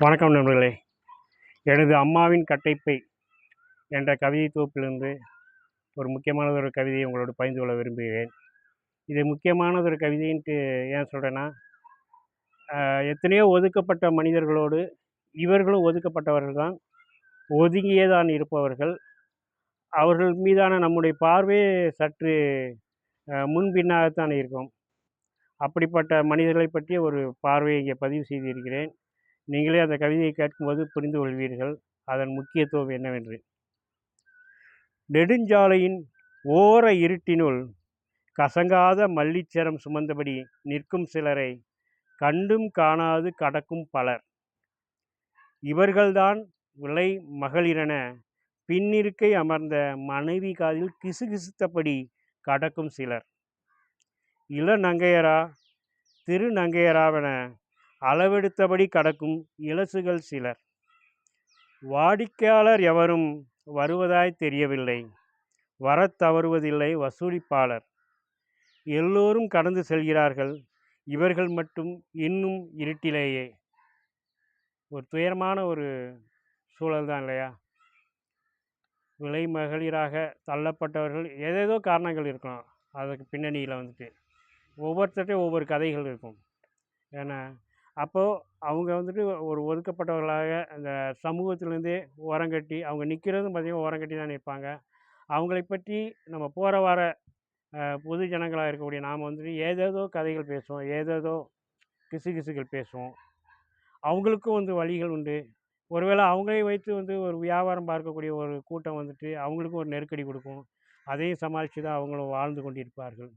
வணக்கம் நண்பர்களே. எனது அம்மாவின் கட்டைப்பை என்ற கவிதை தொகுப்பிலிருந்து ஒரு முக்கியமானதொரு கவிதையை உங்களோட பகிர்ந்து கொள்ள விரும்புகிறேன். இது முக்கியமானதொரு கவிதைன்ட்டு ஏன் சொல்கிறேன்னா எத்தனையோ ஒதுக்கப்பட்ட மனிதர்களோடு இவர்களும் ஒதுக்கப்பட்டவர்கள் தான். ஒதுங்கியே தான் இருப்பவர்கள். அவர்கள் மீதான நம்முடைய பார்வையே சற்று முன்பின்னாகத்தான் இருக்கும். அப்படிப்பட்ட மனிதர்களை பற்றிய ஒரு பார்வையை இங்கே பதிவு செய்திருக்கிறேன். நீங்களே அந்த கவிதையை கேட்கும்போது புரிந்து கொள்வீர்கள். அதன் முக்கியத்துவம் என்னவென்று. நெடுஞ்சாலையின் ஓர இருட்டினுள் கசங்காத மல்லிச்சரம் சுமந்தபடி நிற்கும் சிலரை கண்டும் காணாது கடக்கும் பலர். இவர்கள்தான் விலை மகளிரென பின்னிருக்கை அமர்ந்த மனைவி காதில் கிசுகிசுத்தபடி கடக்கும் சிலர். இளநங்கையரா திருநங்கையராவென அளவெடுத்தபடி கடக்கும் இலசுகள் சிலர். வாடிக்கையாளர் எவரும் வருவதாய் தெரியவில்லை. வரத் தவறுவதில்லை வசூலிப்பாளர். எல்லோரும் கடந்து செல்கிறார்கள். இவர்கள் மட்டும் இன்னும் இருட்டிலேயே. ஒரு துயரமான ஒரு சூழல் தான் இல்லையா? விலை மகளிராக தள்ளப்பட்டவர்கள் ஏதேதோ காரணங்கள் இருக்கலாம். அதுக்கு பின்னணியில் வந்துட்டு ஒவ்வொருத்தர்கிட்டையும் ஒவ்வொரு கதைகள் இருக்கும். ஏன்னா அப்போது அவங்க வந்துட்டு ஒரு ஒதுக்கப்பட்டவர்களாக அந்த சமூகத்திலேருந்தே ஓரங்கட்டி அவங்க நிற்கிறதும் பார்த்திங்கன்னா ஓரங்கட்டி தான் நிற்பாங்க அவங்களை பற்றி நம்ம போகிற வர பொது ஜனங்களாக இருக்கக்கூடிய நாம் வந்துட்டு ஏதேதோ கதைகள் பேசுவோம் ஏதேதோ கிசு கிசுகள் பேசுவோம். அவங்களுக்கும் வந்து வழிகள் உண்டு. ஒருவேளை அவங்களையும் வைத்து வந்து ஒரு வியாபாரம் பார்க்கக்கூடிய ஒரு கூட்டம் வந்துட்டு அவங்களுக்கும் ஒரு நெருக்கடி கொடுக்கும். அதையும் சமாளித்து தான் அவங்களும் வாழ்ந்து கொண்டிருப்பார்கள்.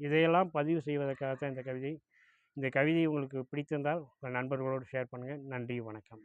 இதையெல்லாம் பதிவு செய்வதற்காக தான் இந்த கவிதை. இந்த கவிதை உங்களுக்கு பிடித்திருந்தால் உங்கள் நண்பர்களோடு ஷேர் பண்ணுங்கள். நன்றி வணக்கம்.